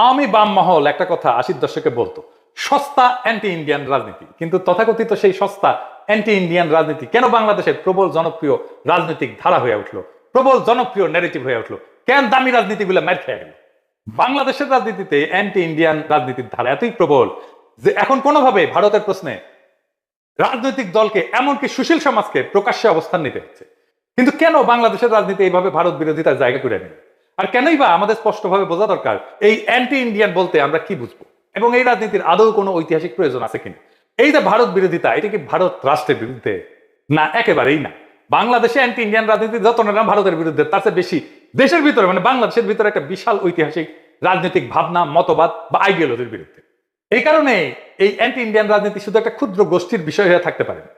আওয়ামী বাম মহল, একটা কথা আশির দশকে বলতো, সস্তা অ্যান্টি ইন্ডিয়ান রাজনীতি। কিন্তু তথাকথিত সেই সস্তা অ্যান্টি ইন্ডিয়ান রাজনীতি কেন বাংলাদেশের প্রবল জনপ্রিয় রাজনৈতিক ধারা হয়ে উঠল, প্রবল জনপ্রিয় ন্যারেটিভ হয়ে উঠল? কেন দামি রাজনীতিগুলো ম্যাট খেয়ে গেল? বাংলাদেশের রাজনীতিতে অ্যান্টি ইন্ডিয়ান রাজনীতির ধারা এতই প্রবল যে এখন কোনোভাবে ভারতের প্রশ্নে রাজনৈতিক দলকে এমনকি সুশীল সমাজকে প্রকাশ্যে অবস্থান নিতে হচ্ছে। কিন্তু কেন বাংলাদেশের রাজনীতি এইভাবে ভারত বিরোধিতার জায়গা করে নেবে আর কেনই বা আমাদের স্পষ্টভাবে বোঝা দরকার, এই অ্যান্টি ইন্ডিয়ান বলতে আমরা কি বুঝব? এবং এই রাজনীতির আদৌ কোনো ঐতিহাসিক প্রয়োজন আছে কিনা? এই যে ভারত বিরোধিতা, এটা কি ভারত রাষ্ট্রের বিরুদ্ধে? না, একেবারেই না। বাংলাদেশে অ্যান্টি ইন্ডিয়ান রাজনীতি যত না ভারতের বিরুদ্ধে, তার চেয়ে বেশি দেশের ভিতরে মানে বাংলাদেশের ভিতরে একটা বিশাল ঐতিহাসিক রাজনৈতিক ভাবনা, মতবাদ বা আইডিওলজির বিরুদ্ধে। এই কারণে এই অ্যান্টি ইন্ডিয়ান রাজনীতি শুধু একটা ক্ষুদ্র গোষ্ঠীর বিষয় হয়ে থাকতে পারে না।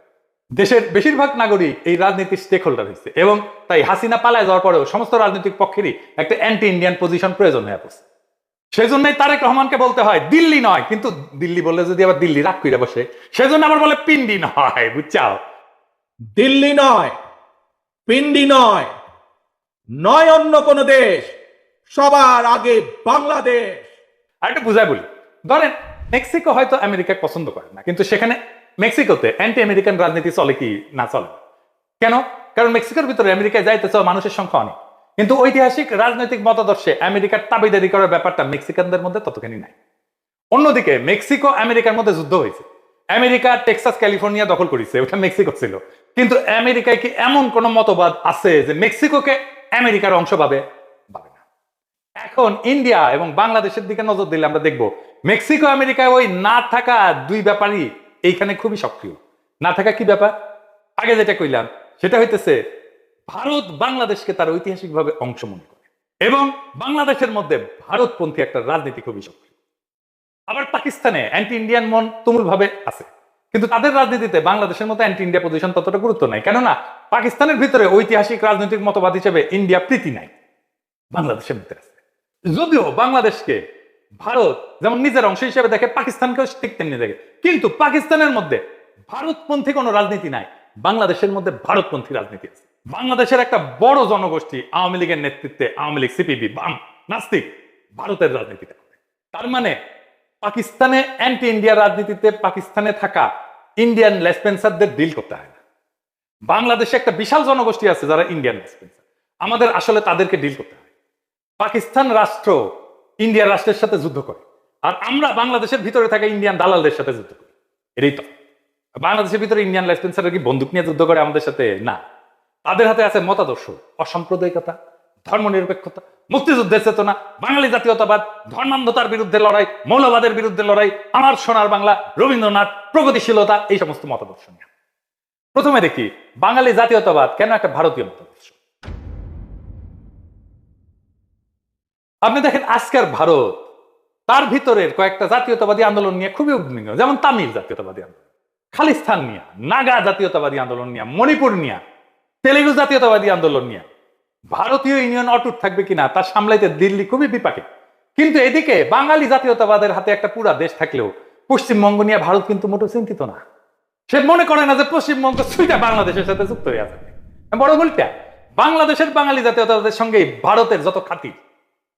দেশের বেশিরভাগ নাগরিক এই রাজনীতির স্টেক হোল্ডার হয়েছে এবং তাই হাসিনা পালায় যাওয়ার পরেও সমস্ত রাজনৈতিক পক্ষেরই একটা অ্যান্টি ইন্ডিয়ান পজিশন প্রয়োজন হয়ে পড়ছে। সেই জন্যই তারেক রহমানকে বলতে হয় দিল্লি নয়। কিন্তু দিল্লি বললে যদি আবার দিল্লি রাগ করে বসে সেজন্য আবার বলে পিন্ডি নয়। বুঝছাও? দিল্লি নয় পিন্ডি নয় নয় অন্য কোন দেশ সবার আগে বাংলাদেশ। আর একটা বুঝায় বলি। ধরেন মেক্সিকো হয়তো আমেরিকা পছন্দ করে না কিন্তু সেখানে মেক্সিকোতে অ্যান্টি আমেরিকান রাজনীতি চলে কি না চলে? কেন? কারণ মেক্সিকোর ভিতরে আমেরিকায় যাইতে মানুষের সংখ্যা অনেক। কিন্তু ঐতিহাসিক রাজনৈতিক মতাদর্শে আমেরিকার তাবিদারি করার ব্যাপারটা মেক্সিকানদের মধ্যে ততখানি নাই। অন্যদিকে, মেক্সিকো আমেরিকার মধ্যে যুদ্ধ হয়েছে। আমেরিকা টেক্সাস, ক্যালিফোর্নিয়া দখল করেছে, ওটা মেক্সিকো ছিল। কিন্তু আমেরিকায় কি এমন কোন মতবাদ আছে যে মেক্সিকোকে আমেরিকার অংশ পাবে পাবে না। এখন ইন্ডিয়া এবং বাংলাদেশের দিকে নজর দিলে আমরা দেখব, মেক্সিকো আমেরিকায় ওই না থাকা দুই ব্যাপারই এইখানে খুবই সক্রিয়। না থাকা কি ব্যাপার? আগে যেটা কইলাম, সেটা হইতেছে ভারত বাংলাদেশকে তার ঐতিহাসিকভাবে অংশ মনে করে এবং বাংলাদেশের মধ্যে ভারতপন্থী একটা রাজনীতি খুবই সক্রিয়। আবার পাকিস্তানে অ্যান্টি ইন্ডিয়ান মন তুমুল ভাবে আছে। কিন্তু তাদের রাজনীতিতে বাংলাদেশের মতো অ্যান্টি ইন্ডিয়া পজিশন ততটা গুরুত্ব নাই। কেননা, পাকিস্তানের ভিতরে ঐতিহাসিক রাজনৈতিক মতবাদ হিসেবে ইন্ডিয়া প্রীতি নাই। বাংলাদেশের মধ্যে আছে। যদিও বাংলাদেশকে ভারত যেমন নিজের অংশ হিসেবে দেখে, পাকিস্তানকেও ঠিক তেমনি দেখে। কিন্তু পাকিস্তানের মধ্যে ভারতপন্থী কোনো রাজনীতি নাই। বাংলাদেশের মধ্যে ভারতপন্থী রাজনীতি আছে। বাংলাদেশের একটা বড় জনগোষ্ঠী আওয়ামী লীগের নেতৃত্বে, আওয়ামী লীগ, সিপিবি, বাম, নাস্তিক, ভারতের রাজনীতিটা তার মানে পাকিস্তানে অ্যান্টি ইন্ডিয়া রাজনীতিতে পাকিস্তানে থাকা ইন্ডিয়ান লেসপেন্সারদের ডিল করতে হয় না। বাংলাদেশে একটা বিশাল জনগোষ্ঠী আছে যারা ইন্ডিয়ান লেসপেন্সার। আমাদের আসলে তাদেরকে ডিল করতে হয়। পাকিস্তান রাষ্ট্র ইন্ডিয়া রাষ্ট্রের সাথে যুদ্ধ করে। আর আমরা বাংলাদেশের ভিতরে থাকা ইন্ডিয়ান দালালদের সাথে যুদ্ধ করি। এটাই তো। বাংলাদেশের ভিতরে ইন্ডিয়ান লেসপেন্সার কি বন্দুক নিয়ে যুদ্ধ করে আমাদের সাথে? না। তাদের হাতে আছে মতাদর্শ, অসাম্প্রদায়িকতা, ধর্মনিরপেক্ষতা, মুক্তিযুদ্ধের চেতনা, বাঙালি জাতীয়তাবাদ, ধর্মান্ধতার বিরুদ্ধে লড়াই, মৌলবাদের বিরুদ্ধে লড়াই, আমার সোনার বাংলা, রবীন্দ্রনাথ, প্রগতিশীলতা এই সমস্ত মতাদর্শ নিয়ে। প্রথমে দেখি, বাঙালি জাতীয়তাবাদ কেন একটা ভারতীয় মতাদর্শ? আপনি দেখেন আজকের ভারত, তার ভিতরের কয়েকটা জাতীয়তাবাদী আন্দোলন নিয়ে খুবই উদ্বিগ্ন, যেমন তামিল জাতীয়তাবাদী আন্দোলন, খালিস্তান নিয়ে, নাগা জাতীয়তাবাদী আন্দোলন নিয়ে, মণিপুর নিয়ে, তেলেগু জাতীয়তাবাদী আন্দোলন নিয়ে, ভারতীয় ইউনিয়ন অটুট থাকবে কিনা তা সামলাইতে দিল্লি খুবই বিপাকে। কিন্তু এদিকে বাঙালি জাতীয়তাবাদের হাতে একটা পুরা দেশ থাকলেও পশ্চিমবঙ্গ নিয়ে ভারত কিন্তু মোটেও চিন্তিত না। সে মনে করে না যে পশ্চিমবঙ্গ সুইটা বাংলাদেশের সাথে যুক্ত হয়ে যাবে বড় বলটা বাংলাদেশের বাঙালি জাতীয়তাবাদের সঙ্গে ভারতের যত খাতির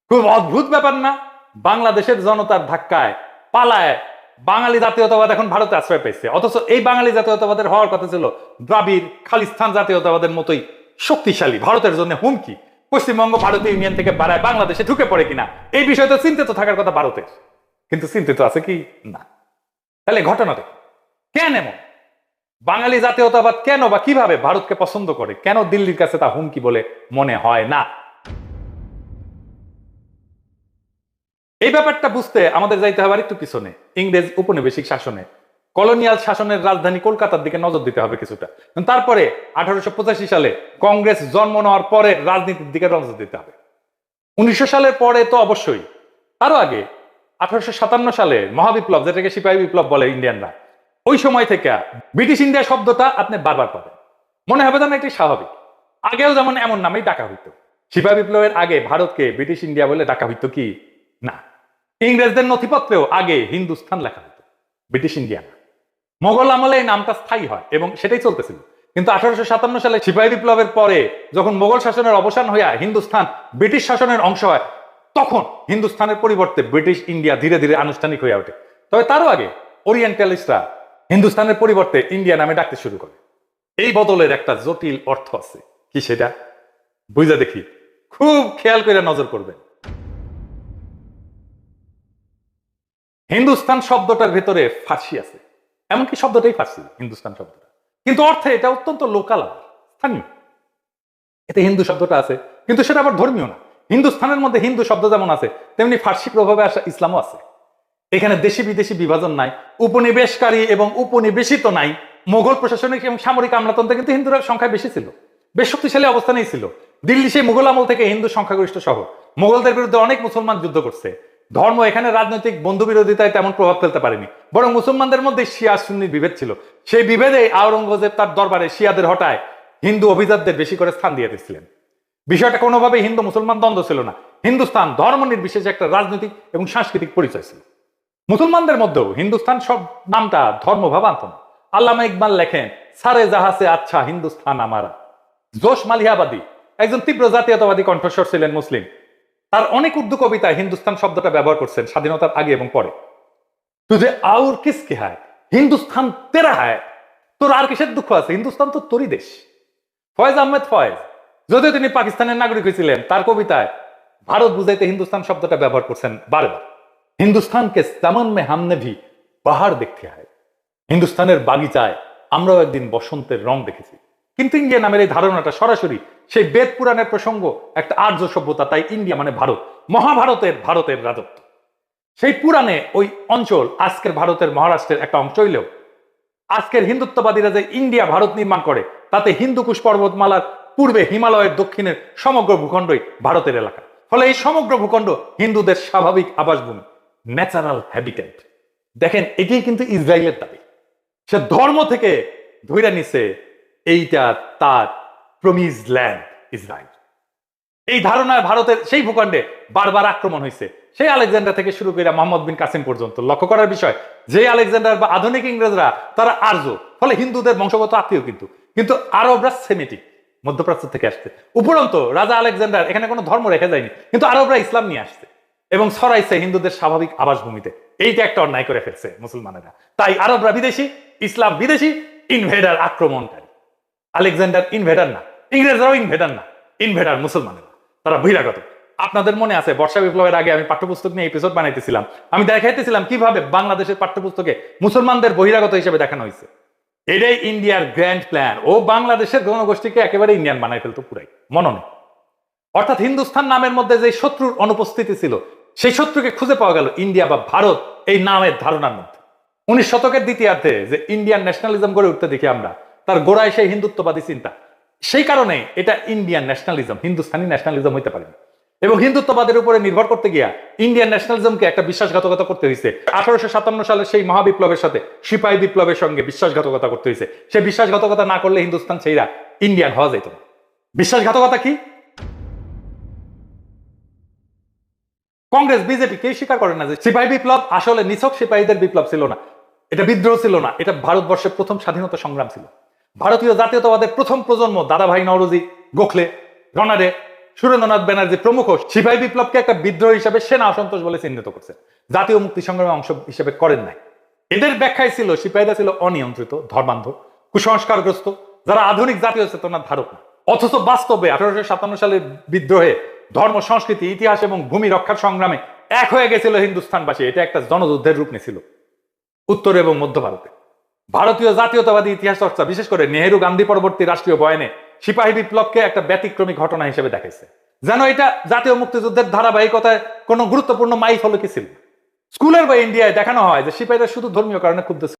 খুব অদ্ভুত ব্যাপার না? বাংলাদেশের জনতার ধাক্কায় পালায় বাঙালি জাতীয়তাবাদ এখন ভারতে আশ্রয় পেয়েছে। অথচ এই বাঙালি জাতীয়তাবাদের হওয়ার কথা ছিল দ্রাবিড় খালিস্তান জাতীয়তাবাদের মতোই শক্তিশালী। ভারতের জন্য হুমকি। পশ্চিমবঙ্গ ভারতীয় ইউনিয়ন থেকে বাড়ায় বাংলাদেশে ঢুকে পড়ে কিনা? এই বিষয়টা চিন্তিত থাকার কথা ভারতের। কিন্তু চিন্তিত আছে কি? না। তাহলে ঘটনাটা কেন এমন? বাঙালি জাতীয়তাবাদ কেন বা কীভাবে ভারতকে পছন্দ করে? কেন দিল্লির কাছে তা হুমকি বলে মনে হয় না? এই ব্যাপারটা বুঝতে আমাদের যাইতে হবে আর একটু পিছনে, ইংরেজ উপনিবেশিক শাসনে। কলোনিয়াল শাসনের রাজধানী কলকাতার দিকে নজর দিতে হবে কিছুটা। তারপরে আঠারোশো সালে কংগ্রেস জন্ম নেওয়ার পরে রাজনীতির দিকে নজর দিতে হবে। উনিশশো সালের পরে তো অবশ্যই। তারও আগে আঠারোশো সাতান্ন সালে মহাবিপ্লব, যেটাকে সিপাহী বিপ্লব বলে ইন্ডিয়ানরা, ওই সময় থেকে ব্রিটিশ ইন্ডিয়া শব্দটা আপনি বারবার পাবেন। মনে হবে যেন এটি স্বাভাবিক। আগেও যেমন এমন নামেই ডাকা হইতো। সিপাহী বিপ্লবের আগে ভারতকে ব্রিটিশ ইন্ডিয়া বলে ডাকা হইতো কি? না। ইংরেজদের নথিপত্রেও আগে হিন্দুস্থান লেখা হতো, ব্রিটিশ ইন্ডিয়া না মোগল আমলে এই নামটা স্থায়ী হয় এবং সেটাই চলতেছিল। কিন্তু আঠারোশো সাতান্ন সালে সিপাহী বিপ্লবের পরে যখন মোগল শাসনের অবসান হইয়া হিন্দুস্থান ব্রিটিশ শাসনের অংশ হয়, তখন হিন্দুস্তানের পরিবর্তে ব্রিটিশ ইন্ডিয়া ধীরে ধীরে আনুষ্ঠানিক হয়ে ওঠে। তবে তারও আগে ওরিয়েন্টালিস্টরা হিন্দুস্থানের পরিবর্তে ইন্ডিয়া নামে ডাকতে শুরু করে। এই বদলের একটা জটিল অর্থ আছে। কি সেটা? বুঝা দেখি। খুব খেয়াল করে নজর করবেন হিন্দুস্তান শব্দটার ভেতরে ফার্সি আছে। এমনকি শব্দটাই ফার্সি হিন্দুস্তান শব্দটা। কিন্তু অর্থে এটা অত্যন্ত লোকাল স্থানীয়। এতে হিন্দু শব্দটা আছে, কিন্তু সেটা আবার ধর্মীয় না। হিন্দুস্তানের মধ্যে হিন্দু শব্দ যেমন আছে, তেমনি ফার্সি প্রভাবে আসা ইসলামও আছে। এখানে দেশি বিদেশি বিভাজন নাই, উপনিবেশকারী এবং উপনিবেশিত নাই। মোগল প্রশাসনিক এবং সামরিক আমলাতন্ত্রে কিন্তু হিন্দুরা সংখ্যা বেশি ছিল। বেশ শক্তিশালী অবস্থানেই ছিল। দিল্লি সেই মুঘল আমল থেকে হিন্দু সংখ্যাগরিষ্ঠ শহর। মোগলদের বিরুদ্ধে অনেক মুসলমান যুদ্ধ করছে। ধর্ম এখানে রাজনৈতিক বন্ধু বিরোধিতায় তেমন প্রভাব ফেলতে পারেনি। বরং মুসলমানদের মধ্যে শিয়া সুন্নির বিভেদ ছিল। সেই বিভেদে আওরঙ্গজেব তার দরবারে শিয়াদের হটায় হিন্দু অভিজাতদের বেশি করে স্থান দিয়ে দিচ্ছিলেন বিষয়টা কোনোভাবেই হিন্দু মুসলমান দ্বন্দ্ব ছিল না। হিন্দুস্তান ধর্ম নির্বিশেষে একটা রাজনৈতিক এবং সাংস্কৃতিক পরিচয় ছিল। মুসলমানদের মধ্যেও হিন্দুস্তান সব নামটা ধর্মভাবান্ত না। আল্লামা ইকবাল লেখেন, সারে জাহাসে আচ্ছা হিন্দুস্তান আমারা। জোশ মালিয়াবাদী একজন তীব্র জাতীয়তাবাদী কণ্ঠস্বর ছিলেন মুসলিম। তার অনেক উর্দু কবিতায় হিন্দুস্তান শব্দটা ব্যবহার করছেন স্বাধীনতার আগে এবং পরে। তুঝে আউর কিসকে হায়? হিন্দুস্তান তেরা হায়? তোর আর কিসের দুঃখ আছে? হিন্দুস্তান তো তোরই দেশ। ফয়েজ আহমেদ ফয়েজ, যদিও তিনি পাকিস্তানের নাগরিক হয়েছিলেন, তার কবিতায় ভারত বুঝাইতে হিন্দুস্তান শব্দটা ব্যবহার করছেন বারবার। হিন্দুস্তানকে সামন মে হামনে ভি বাহার দেখতে হয়। হিন্দুস্তানের বাগিচায় আমরাও একদিন বসন্তের রং দেখেছি। কিন্তু ইন্ডিয়া নামের এই ধারণাটা সরাসরি সেই বেদ পুরাণের প্রসঙ্গ, একটা আর্য সভ্যতা, তাই ইন্ডিয়া মানে ভারত, মহাভারতের, ভারতের রাজত্ব। সেই পুরাণে ওই অঞ্চল আজকের ভারতের মহারাষ্ট্রের একটা অংশ হইলেও, আজকের হিন্দুত্ববাদীরা যে ইন্ডিয়া ভারত নির্মাণ করে, তাতে হিন্দুকুশ পর্বতমালার পূর্বে হিমালয়ের দক্ষিণের সমগ্র ভূখণ্ডই ভারতের এলাকা। ফলে এই সমগ্র ভূখণ্ড হিন্দুদের স্বাভাবিক আবাসভূমি ন্যাচারাল হ্যাবিটেট দেখেন, এটাই কিন্তু ইসরায়েলের দাবি। সে ধর্ম থেকে ধৈরা নিছে, এইটা তার প্রমিজ ল্যান্ড ইসরায়েল এই ধারণায় ভারতের সেই ভূখণ্ডে বারবার আক্রমণ হয়েছে। সেই আলেকজান্ডার থেকে শুরু করে মোহাম্মদ বিন কাসিম পর্যন্ত। লক্ষ্য করার বিষয়, যে আলেকজান্ডার বা আধুনিক ইংরেজরা, তারা আর্য, ফলে হিন্দুদের বংশগত আত্মীয় কিন্তু। কিন্তু আরবরা সেমিটিক, মধ্যপ্রাচ্য থেকে আসছে। উপরন্ত, রাজা আলেকজান্ডার এখানে কোনো ধর্ম রেখে যায়নি, কিন্তু আরবরা ইসলাম নিয়ে আসছে। এবং ছড়াইছে হিন্দুদের স্বাভাবিক আবাসভূমিতে। এইটা একটা অন্যায় করে ফেলছে মুসলমানেরা। তাই আরবরা বিদেশি, ইসলাম বিদেশি, ইনভেডার আক্রমণকারী। আলেকজান্ডার ইনভেডার না। ইংরেজরাও ইনভেডার না ইনভেডার মুসলমানেরা, তারা বহিরাগত আপনাদের মনে আছে, বর্ষা বিপ্লবের আগে আমি পাঠ্যপুস্তক নিয়ে এপিসোড বানাইতেছিলাম। আমি দেখাইতেছিলাম কীভাবে বাংলাদেশের পাঠ্যপুস্তকে মুসলমানদের বহিরাগত হিসেবে দেখানো হয়েছে এটাই ইন্ডিয়ার গ্র্যান্ড প্ল্যান। ও বাংলাদেশের জনগোষ্ঠীকে একেবারে ইন্ডিয়ান বানাই ফেলতো পুরাই মননে অর্থাৎ হিন্দুস্তান নামের মধ্যে যে শত্রুর অনুপস্থিতি ছিল, সেই শত্রুকে খুঁজে পাওয়া গেল ইন্ডিয়া বা ভারত এই নামের ধারণার মধ্যে। উনিশ শতকের দ্বিতীয়ার্ধে যে ইন্ডিয়ান ন্যাশনালিজম গড়ে উঠতে দেখি আমরা, তার গোড়ায় সেই হিন্দুত্ববাদী চিন্তা। সেই কারণে এটা ইন্ডিয়ান ন্যাশনালিজম হিন্দুস্তানি ন্যাশনালিজম হইতে পারে। না। এবং হিন্দুত্ববাদের উপরে নির্ভর করতে গিয়া ইন্ডিয়ান ন্যাশনালিজমকে একটা বিশ্বাসঘাতকতা করতে হয়েছে আঠারোশো সাতান্ন সালের সেই মহাবিপ্লবের সাথে সিপাহী বিপ্লবের সঙ্গে বিশ্বাসঘাতকতা করতে হয়েছে সেই বিশ্বাসঘাতকতা না করলে হিন্দুস্তান সেইরা ইন্ডিয়ান হওয়া যেত বিশ্বাসঘাতকতা কি? কংগ্রেস, বিজেপি কেউ স্বীকার করে না যে সিপাহী বিপ্লব আসলে নিছক সিপাহীদের বিপ্লব ছিল না। এটা বিদ্রোহ ছিল না। এটা ভারতবর্ষের প্রথম স্বাধীনতা সংগ্রাম ছিল। ভারতীয় জাতীয়তাবাদের প্রথম প্রজন্ম দাদাভাই নওরোজি, গোখলে, রনারে সুরেন্দ্রনাথ ব্যানার্জি প্রমুখ সিপাহী বিপ্লবকে একটা বিদ্রোহ হিসেবে সেনা অসন্তোষ বলে চিহ্নিত করছে। জাতীয় মুক্তি সংগ্রামের অংশ হিসেবে করেন নাই। এদের ব্যাখ্যায় ছিল, সিপাহীরা ছিল অনিয়ন্ত্রিত, ধর্মান্ধ, কুসংস্কারগ্রস্ত, যারা আধুনিক জাতীয় চেতনার ধারক না অথচ বাস্তবে আঠারোশো সাতান্ন সালের বিদ্রোহে ধর্ম, সংস্কৃতি, ইতিহাস এবং ভূমি রক্ষার সংগ্রামে এক হয়ে গেছিল হিন্দুস্তানবাসী এটা একটা জনযুদ্ধের রূপ নিয়েছিল। উত্তর এবং মধ্য ভারতে। ভারতীয় জাতীয়তাবাদী ইতিহাস চর্চা, বিশেষ করে নেহেরু গান্ধী পরবর্তী রাষ্ট্রীয় বয়নে সিপাহী বিপ্লবকে একটা ব্যতিক্রমী ঘটনা হিসেবে দেখেছে যেন এটা জাতীয় মুক্তিযুদ্ধের ধারাবাহিকতায় কোনো গুরুত্বপূর্ণ মাইল ফলকি ছিল স্কুলের বা ইন্ডিয়ায় দেখানো হয় যে সিপাহীরা শুধু ধর্মীয় কারণে ক্ষুব্ধ।